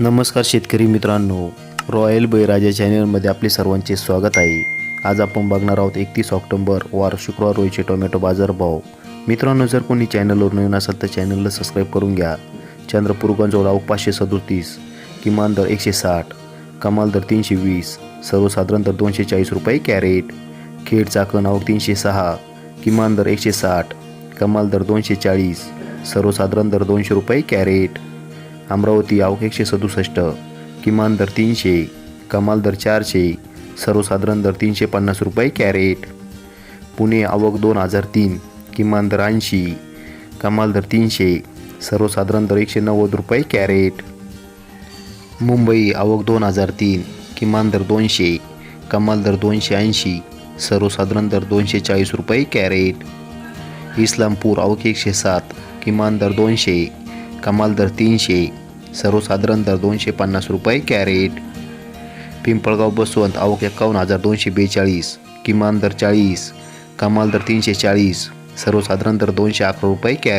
नमस्कार शेतकरी मित्रांनो. रॉयल बळीराजा चॅनलमध्ये आपले सर्वांचे स्वागत आहे. आज आपण बघणार आहोत एकतीस ऑक्टोंबर वार शुक्रवार रोजचे टोमॅटो बाजारभाव मित्रांनो जर कोणी चॅनलवर नवीन असाल तर चॅनलला सबस्क्राईब करून घ्या. चंद्रपूर गंजोड पाचशे सदोतीस किमान दर एकशे साठ कमाल दर तीनशे वीस सर्वसाधारण दर दोनशे चाळीस रुपये कॅरेट खेड चाकण आवक तीनशे सहा किमान दर एकशे साठ कमाल दर दोनशे चाळीस सर्वसाधारण दर दोनशे रुपये कॅरेट अमरावती आवक एकशे सदुसष्ट किमान दर तीनशे कमाल दर चारशे सर्वसाधारण दर तीनशे पन्नास रुपये कॅरेट. पुणे आवक दोन हजार तीन किमान दर ऐंशी कमाल दर तीनशे सर्वसाधारण दर एकशे नव्वद रुपये कॅरेट. मुंबई आवक दोन हजार तीन किमान दर दोनशे कमाल दर दोनशे ऐंशी सर्वसाधारण दर दोनशे चाळीस रुपये कॅरेट. इस्लामपूर आवक एकशे सात किमान दर दोनशे कमाल दर तीनशे सर्वसाधारण दर दोनशे पन्नास रुपये कॅरेट. पिंपळगाव बसवंत आवक एकावन्न हजार दोनशे बेचाळीस किमान दर चाळीस कमाल दर तीनशे चाळीस सर्वसाधारण दर दोनशे अकरा रुपये कॅरेट.